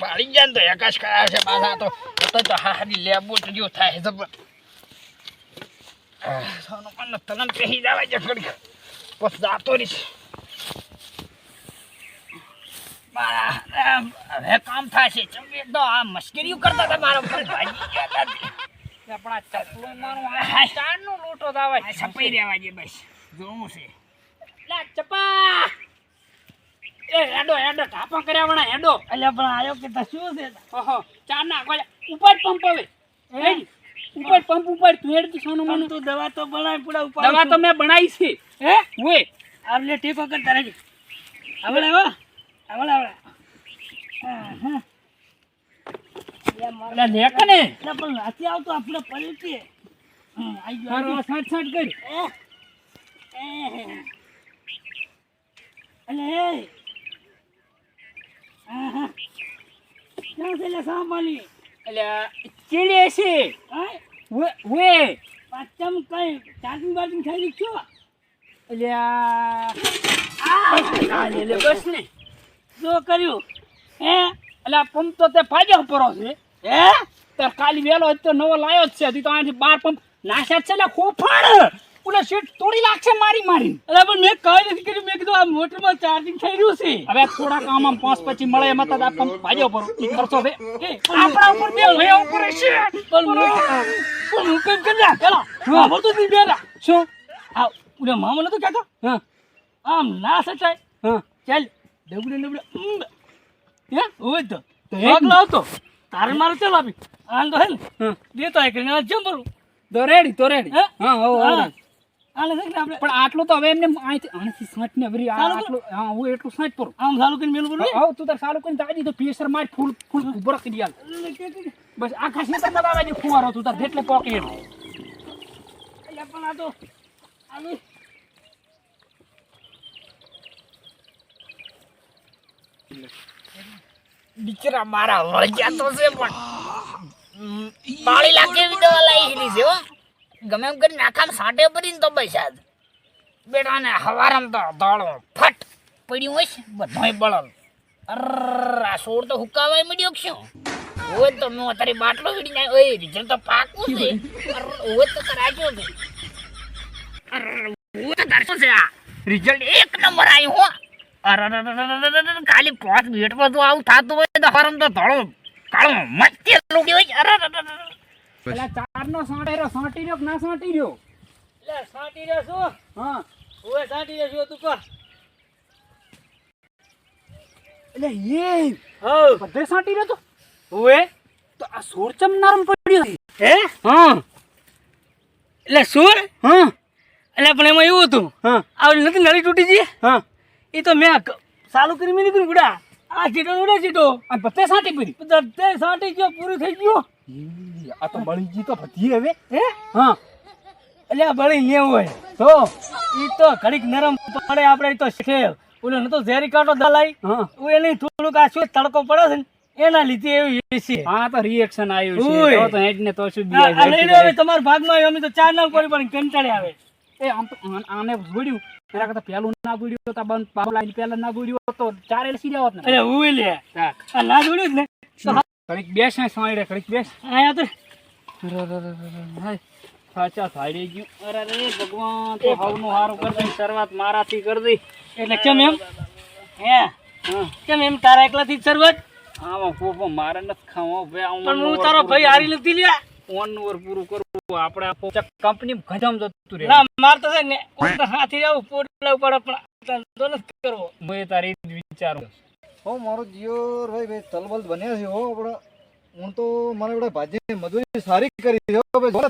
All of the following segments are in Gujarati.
ભાળી ગયા ને તો એકાશ કરાવે છે પાછા તો. તો તો હારી લેબુ જેવું થાય જબર. સોનું પણ તલન પહેરી જવા છે થોડીક પછી જાતો રહીશ હવે કામ થશે. ચમે તો આ મશ્કરીઓ કરતા હતા મારા ઉપર. ભાજી ગયા હતા. આપણા ચકલું મારું ચારનો લોટો દાવા છપાઈ રહેવા જે બસ. જોવું છે. ચપા! એ હેડો હેડો ઢાપા કર્યા વણા હેડો. અલ્યા પણ આયો કે તા શું છે? ઓહો ચાર ના ગોળા. ઉપર પંપ હવે. ઉપર પંપ ઉપર તું હેડ સોનું પણ મનું. તું દવા તો બનાય પૂરા ઉપર દવા તો મેં બનાવી છે. હે? ઓય આવલે ટેકો આવડે હો. આવડે આવડે. હા હા પણ આવતો આપણે ગયો, સાઠ સાઠ કરી. અલે ક્યાં છે લે સાંભળી એટલે ચીડે છે હા વે પાછમ કઈ બાર્જિંગ થઈ ગઈ છો એટલે બસ ને શું કર્યું હે એટલે પંપ તો તે ફાજ્યા પરો છે હે તાર કાલી વેલો તો નવો લાયો જ છે હજી તો અહીંથી બાર પંપ નાખ્યા જ છે એટલે ખોફાણ ઓલા સીટ તોડી લાગશે મારી મારી. અરે પણ મેં કઈ નથી કર્યું. મેં કીધું આ મોટરમાં ચાર્જિંગ થઈ રહ્યું છે. હવે થોડા કામ આમ પાંચ પછી મળે એમાં તો આ પંપ ફાજ્યો પરો ઈ કરશો બે આપણા ઉપર બે ભયા ઉપર છે પણ હું કેમ કરી પેલા ખબર તો નહીં બેરા શું? આ ઉડે મામા નતો કહેતો? હા. આમ ના સચાય. હા. ચાલ ડબડે ડબડે. હે? હોય તો. તો એક લાવતો તારે મારે ચાલ આપી. આન તો હે ને. હા. દેતો એક ને જમ ભરું. તો રેડી તો રેડી હા હા. હો. પણ આટલું તો હવે એમને અહીંથી અહીંથી ને આ કર. આટલું હા હું એટલું સાઠ પર આમ ચાલુ કરીને મેલું ભરું હા તું તાર ચાલુ કરીને દાદી તો પ્રેશર માર ફૂલ ફૂલ ઊભો રાખી દે બસ આખા ક્ષેત્ર દબાવે છે ફુવારો તું તાર જેટલે પોકે એટલું પણ આ તો આવી બિચારા મારા વળગ્યા તો છે પણ. પાળી લાગે દવા લાવી છે હો. ગમે એમ કરીને આખામાં સાટે પડીને તો આજ બેટાને હવારમ તો દાળો ફટ, પડ્યું હોય છે, બધાય બળલ અર આ સોળ તો હુકાવાય મળ્યો શું? હોય તો મેં અત્યારે બાટલો વીડી નાખ્યો. ઓય રિઝલ્ટ તો પાકું છે. હોય તો કરાજો છે અર દર્શન છે આ? રિઝલ્ટ એક નંબર આવ્યું હો. અરે ખાલી પાંચ મિનિટમાં તો આવું થતું હોય તો હરમ તો ધોળો, કાળો, મસ્તી લૂડી હોય અરે અરે, ચાર નો ચારનો સાંટી રહ્યો સાંટી રહ્યો કે ના સાંટી રહ્યો એટલે સાટી રહ્યો છું હા. ઓય સાટી રહ્યો છું તું કર એટલે એ હઉ બધે સાંટી રહ્યો તો? ઓય તો આ સોરચમ નરમ પડ્યો હે? હા. એટલે સુર? હા. એટલે પણ એમાં એવું હતું. હા. આ નથી નળી તૂટી જઈએ હા. એ તો મેં સારું ચાલુ કરી મેં નીકળ્યું ગુડા આ જીટો ઉડે જીટો આ બધે સાંટી પડી. બધે સાંટી ગયો પૂરું થઈ ગયું. આ તો બળી ગઈ તો બધી હવે. હે? હા. એટલે બળી લેવું હોય. તો ઈ તો ઘડીક નરમ પડે આપણે તો શીખે ઓલો નતો ઝેરી કાંટો દલાઈ? હા. એને થોડુંક આ શું તડકો પડે છે ને એના લીધે એવું છે. હા તો રિએક્શન આવ્યું છે. તો તો હેડ ને તો શું આ- આ લઈ લો હવે તમાર ભાગમાં અમે તો ચાર નામ કરી પણ કંટાળે આવે. એ આમ તો આને જોડ્યું એના કરતા પેલું ના જોડ્યું તો બંધ પાવ લાઈન પેલા ના જોડ્યું તો ચારે લસી જાવત ને. અરે ઉઈ લે. આ ના જોડ્યું ને. ઘડીક બેસ ને સ્વાઈ રે કડીક બેસ. આયા તો. સાચા થાળી ગયું. અરે રે ભગવાન તો હવનું હારું કરી દઈ શરૂઆત મારાથી કરી દઈ એટલે કેમ એમ? હે? કેમ એમ તારા એકલાથી જ શરૂઆત? આમાં પોપો મારે નથી ખાવો. બે પણ હું તારો ભાઈ હારી નથી લ્યા. ઓન ઓવર પૂરું કરવું આપણે કંપની ગજમ જતું રહે. ના માર તો છે ને હાથી આવું પોટલા ઉપર પણ નથી કરવો. મેં તારી વિચારું. હો, મારો જીઓ ભાઈ ભાઈ, તલબલ બન્યા છે હો આપણે. હું તો મને બધા ભાજી મજૂરી સારી કરી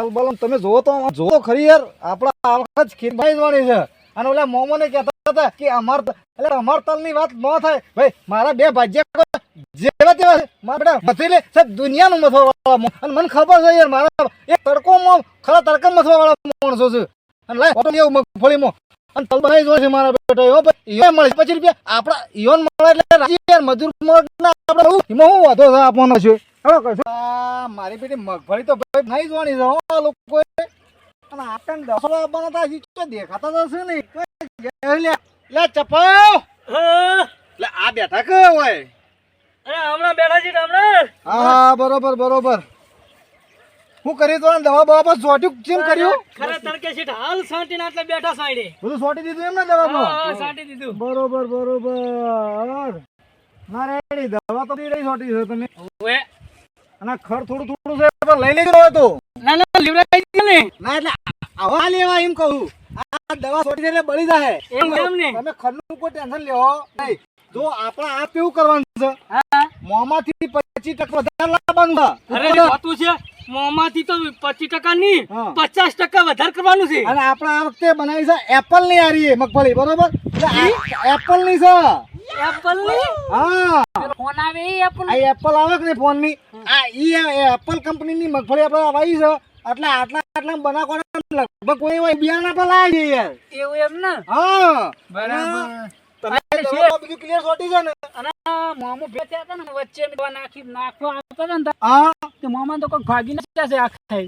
તલબલ તમે જોવો તો જોવો ખરી યાર, આપણા આ જ ખીરભાઈ વાણી છે. અને ઓલા મોમોને કહેતા હતા કે અમાર એટલે અમાર તલની વાત ન થાય. ભાઈ, મારા બે ભાજ્યા જેવા તેવા મારા બેટા મથી લે, સાહેબ, દુનિયાનું મથવા વાળા અને મને ખબર છે યાર, મારા એક તડકોમાં ખરા તડકા મથવા વાળા માણસો છે. અને લાય ઓટો મગફળીમાં. અને તલ બનાવી જોશે મારા બેટા એવો ભાઈ. ઈયોન મળે પચીસ રૂપિયા. આપણા ઈયોન મળે એટલે રાજી યાર. મજૂર મળે આપણે એમાં હું વાંધો છે આપવાનો છે? હેડો કરશો મારી પેટી મગફળી તો ભાઈ નહીં જોવાની છે લોકોએ. અને આપણને દસો આપવાના હતા હજી તો દેખાતા તો છે નહીં. કોઈ લે લે ચપાવ લે આ બેઠા કે હોય? અરે હમણાં બેઠા છે હમણાં? હા બરોબર બરોબર. હું કરી તો દવા બવા પર સોટ્યું કેમ કર્યું. ખરા તડકે શેઠ હાલ સાંટીને આટલે બેઠા સાઈડે બધું સોટી દીધું એમ ને દવા પર સાંટી દીધું. બરોબર બરોબર. ના રેડી. દવા તો દી રહી સોટી છે તમે. ઓએ. અને ખર થોડું થોડું છે પણ લઈ લેજો હવે તો. ના ના લીવડાઈ દીધું ને. ના એટલે આવા લેવા એમ કહું. આ દવા સોટી દે એટલે બળી જાય એમ એમ ને. તમે ખરનું કોઈ ટેન્શન લેવો. નહીં જો આપણે આ કેવું કરવાનું છે. હા. મોંમાંથી પચીસ ટકા વધારે લાવવાનું છે. અરે વાતું છે. મોંમાંથી તો પચીસ ટકા નહીં. પચાસ ટકા વધારે કરવાનું છે. અને આપણે આ વખતે બનાવી છે એપલની આરી મગફળી બરોબર? એપલની છે. એપલની? હા. ફોન આવે એપલ આ એપલ આવે કે ફોનની આ ઈ એપલ કંપની ની મગફળી આપણે આવી છે. એટલે આટલા આટલા બનાવવાના લગભગ કોઈ હોય બિયારણ આપણે લાવી યાર. એવું એમ ને? હા. બરાબર. બધું ક્લિયર સોટી છે ને. અને મોમો ભેચ્યા હતા ને વચ્ચે નાખી નાખવા આવતા હતા ને હા. તો મોમાં તો કોઈ ભાગી ન જશે આખા.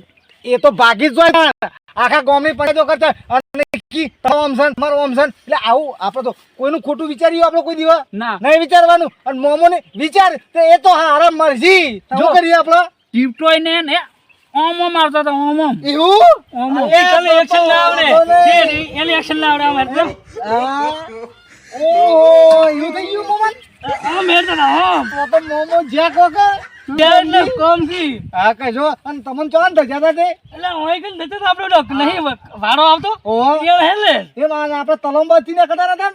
એ તો ભાગી જ જાય આખા ગામની પંચાયતો કરતા અને કી તમારો ઓમસન તમારો ઓમસન. એટલે આવું આપણે તો કોઈનું ખોટું વિચાર્યું આપણે કોઈ દિવસ? ના. નહીં વિચારવાનું. અને મોમો ને વિચાર તો એ તો હારા મરજી. જો. કરીએ આપણે. ટીપટોય ને ને ઓમ ઓમ આવતા હતા ઓમ. ઓમ. એવું ઓમ ઓમ અરે, ચાલો એક્શન લાવડે છે ને, એને એક્શન લાવડે અમારે તો. ઓહો એવું થઈ ગયું મોમન ઓમ હેડતા હતા ઓમ તો તો મોમો જ્યાં કોકે એટલે કોમથી હા કે જો અને તમને ચોન તો જતા તે એટલે હોય કે નતો આપણો ડોક નહીં વ- આવતો? એ હેલે. એ માને આપણે તલંબા થી નકડા નતા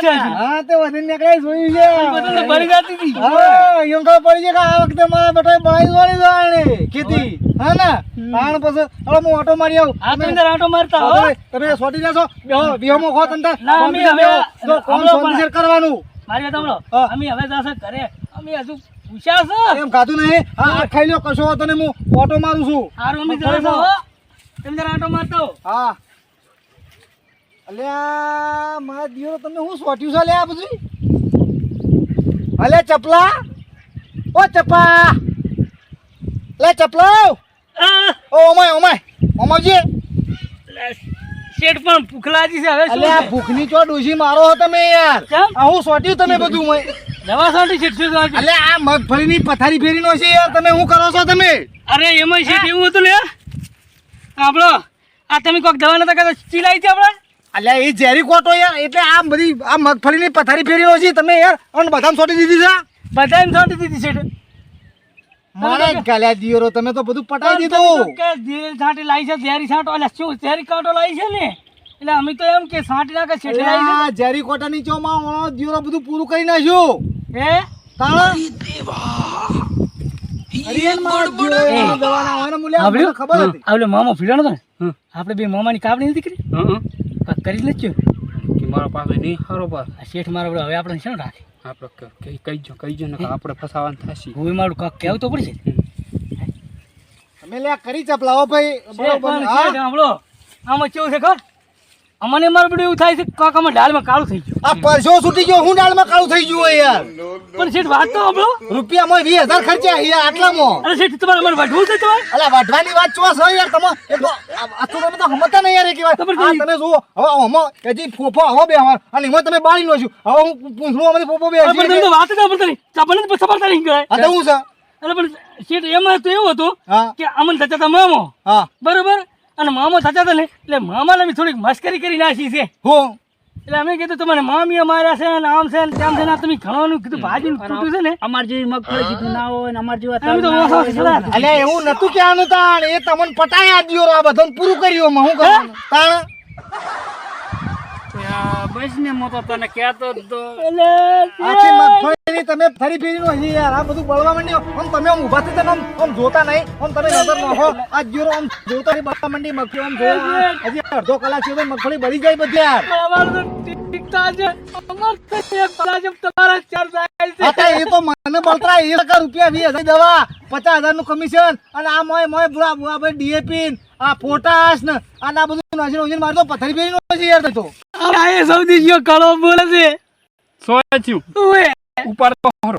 છે હા તે વધીને નકડે જોઈ છે. બધું ભરી જતી હતી. હા, એમ તો પડી છે કે આ વખતે મારા બેટા બાઈ વાળી જાણે ખેતી. હા ને? તાણ પછી હવે હું ઓટો મારી આવું. આ તો ઓટો મારતા હો. તમે- તમે સોટી જશો બેહો બેહોમાં ખો તંતા ના, અમે હવે- જો કોમ હમણાં કરવાનું. મારી વાત સાંભળો. અમે હવે જશે ઘરે. અમે હજુ પૂછ્યા છે? એમ ખાધું નહીં? હા ખાઈ લ્યો કશો હતો ને હું ઓટો મારું છું. હારું અમે હો અંદર આંટો મારતો. હા. અલ્યા મારા દિયો તમે હું સોટ્યું છે લ્યા બધું? અલે ચપલા? ઓ ચપા લે ચપલા! ઓ ઓમાય ઓમાય ઓમાજી શેઠ પણ ભૂખલાજી છે હવે અલ્યા ભૂખની ચો ડોસી મારો હો તમે યાર. આ હું સોટ્યું તમે બધું દવા સાંટી શેઠ શું સાંટી? આ મગફળીની પથારી ફેરીનો છે યાર તમે શું કરો છો તમે? અરે એમાં છે એવું હતું ને આપણો આ તમે કોઈક દવા નતા કરતા ચીલાઈ છે આપણે અલ્યા એ ઝેરી કોટો યાર એટલે આ બધી આ મગફળીની પથારી ફેરીનો છે તમે યાર અને બધાને સોટી દીધી છે? બધા એમ દીધી છે મારે ગાલ્યા દિયોરો તમે તો બધું પટાઈ દીધું. કે ઝેરી છાંટી લાવી છે ઝેરી છાંટો એટલે શું ઝેરી કાંટો લાવી છે ને? એટલે અમે તો એમ કે છાંટી નાખે છે. ઝેરી કોટાની ચોમાં ઓણો દિયોરો બધું પૂરું કરી નાખ્યું. હે? ખબર હતી. આવલે મામો ને? આપણે બે મામાની કાપડી નથી કરી? કરી લેજો. મારા પાસે નહીં સારો પાસ આ શેઠ મારો હવે આપણે શું રાખે? આપણે કહીજો કહીજો ને આપણે ફસાવાનું થશે. હું મારું કાક કહેવું તો પડશે તમે લે કરી ચપલાઓ ભાઈ. બરોબર. હા? સાંભળો. આમાં કેવું છે ખબર? અમને મારું બધું એવું થાય છે કે કાંક આમાં ડાળમાં કાળું થઈ ગયું. આ પરસો છૂટી ગયો હું ડાળમાં કાળું થઈ ગયું યાર. પણ શેઠ વાત તો સાંભળો. રૂપિયામાં વીસ હજાર ખર્ચ્યા યાર આટલામાં. અરે શેઠ તમારે અમારે વઢવું છે તમારે? અલા વાઢવાની વાત ચો છો યાર તમે એ તો આ આ તમે તો હમતા નહીં યાર એક વાત તમે જુઓ હવે આમાં હજી ફોફો આવો બે વાર અને એમાં તમે બાળી નો છું. હવે હું પૂછડું આમાંથી ફોફો બે પણ તમે વાત જ નહીં. આપણને તો સફળતા નહીં કરાય આ તો હું છે? અરે પણ શેઠ એમાં તો એવું હતું હા. કે અમન થતા તમે હા. બરોબર? અને મામો થતા હતા ને એટલે મામાને અમે થોડીક મસ્કરી કરી નાખી છે. હો. એટલે અમે કીધું તમારે મામી અમારા છે ને આમ છે ને તેમ છે ને તમે ઘણવાનું કીધું ભાજી તૂટ્યું છે ને. અમાર જેવી મગફળી કીધું ના હોય ને અમાર જેવા અમે તો ઓછા સલાહ એવું નતું કહેવાનું તાણ. એ તમને પટાયા દિયો આ બધાને પૂરું કર્યું હું? કરવાનું? તાણ? બસ ને મો તો. તને કહેતો તો આખી મગફળીની તમે ફરી ફેરી નો હજી યાર આ બધું બળવા માંડ્યો. આમ તમે આમ ઊભા થઈ તમે આમ આમ જોતા નહીં. આમ તમે નજર નાખો. આ જીરો આમ જોતા નહીં બળવા માંડી મગફળી આમ જોવા. હજી અડધો કલાક છે તો મગફળી બળી જાય બધી યાર. અમારું તો ટીકતા છે અમાર એક બાજુ તમારા ચાર જાય છે. હા એ તો મને બળતરા એ ટકા રૂપિયા વીસ દવા પચાસ હજારનું કમિશન અને આ મોય મોય બુરા બુરા ભાઈ ડીએપી આ પોટાશ ને આ ના બધું નાસી નાસી મારે તો પથ્થરી નો છે યાર તો આ એ સૌથી જીઓ કાળો બોલે છે. સો થયું ઉપર તો હારો.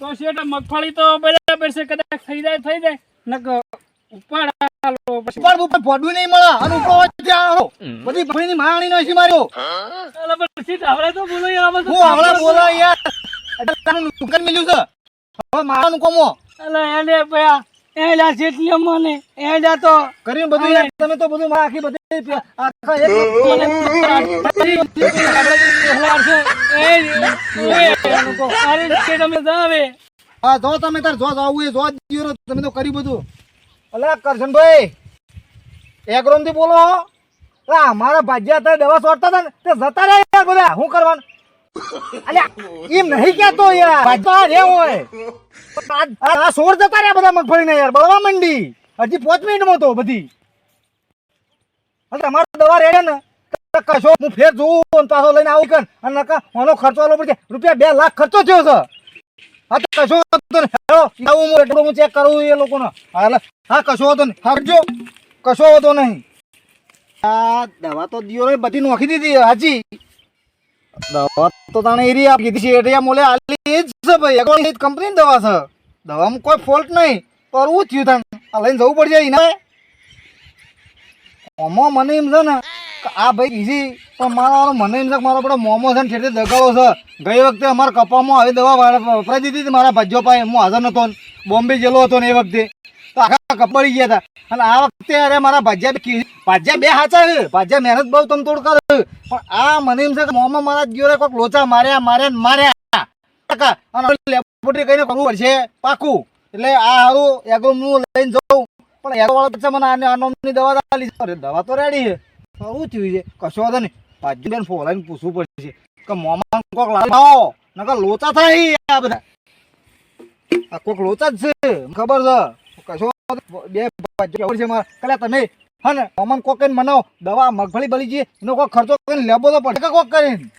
તો શેઠ મગફળી તો બરાબર છે કદાચ થઈ જાય થઈ જાય. નક ઉપાડ આલો પછી ઉપર ઉપર નહીં મળે. અને ઉપર હોય ત્યાં આવો. બધી મગફળીની મારણી નાસી માર્યો. અલા પણ શેઠ હવે તો બોલો યાર આમાં તો હું હમણાં બોલા યાર. એટલે તારું દુકાન મિલ્યું છે. હવે મારાનું કોમો. અલા એને ભયા. એડા જેટલી મને એડા તો. કરીને બધું યાર. તમે તો બધું મારા આખી બધી આખા એક હા જો તમે તાર જો જાવું એ જો તમે તો કરી બધું. અલા કરશનભાઈ એગ્રોમથી બોલો અમારા ભાજ્યા હતા દવા છોડતા હતા ને, તે જતા રહ્યા બધા. શું કરવાનું? યાર. ભાજપા મંડી. હજી પાંચ મિનિટમાં તો બધી. અને તમારે દવા રેડે ને. કશો હું ફેર જોઉં લઈને આવું કર અને નકા ખર્ચો આલો રૂપિયા બે લાખ ખર્ચો થયો છે. હા, તો કશો હતો ને હેલો આવું હું, એટલું હું ચેક કરું એ લોકોનો. હા હા, કશો હતો નહીં. હા કશો હતો નહીં. આ દવા તો દિયો બધી નોખી દીધી, હાજી. દવા તો તાણે એરી આપી દીધી છે, એટલે મોલે આલી એ જ છે, ભાઈ. એકોણ કંપનીની દવા છે. દવામાં કોઈ ફોલ્ટ નહીં. કરવું થયું તાણ. આ લઈને જવું પડશે એને આમાં મને એમ છે ને આ ભાઈ ઈઝી પણ મારા મને એમ છે મારો પેલો મોમો છે ને છેટે દગાડો છે. ગઈ વખતે અમારા કપામાં આવી દવા વપરાઈ દીધી હતી મારા ભજ્જો પાસે. હું હાજર નતો બોમ્બે ગયેલો હતો ને એ વખતે. તો આખા કપડી ગયા હતા. અને આ વખતે અરે મારા ભાજ્યા ભાજ્યા બે હાચા છે. ભાજ્યા મહેનત બહુ તમ તોડ કરે પણ આ મને એમ છે કે મોમો મારા ગયો કોઈક લોચા માર્યા માર્યા માર્યા. કાકા અને લેબોરેટરી કહીને કરવું પડશે. પાકું. એટલે આ સારું એગો હું લઈને જાઉં. પણ એગો વાળા પછી મને આ નોમની દવા દવા તો રેડી છે. સારું થયું છે. કશો વાંધો નહીં. પાછી ફોલાઈને પૂછવું પડશે કે મોમાં કોક લાવો નકર લોચા થાય આ બધા. આ કોક લોચા જ છે ખબર છે. કશો બે ખબર છે મારા. કલે તમે હા ને, મોમાં કોક કરીને મનાવો. દવા, મગફળી બળી જઈએ એનો કોક ખર્ચો કરીને લેબો તો પડે કોક કરીને?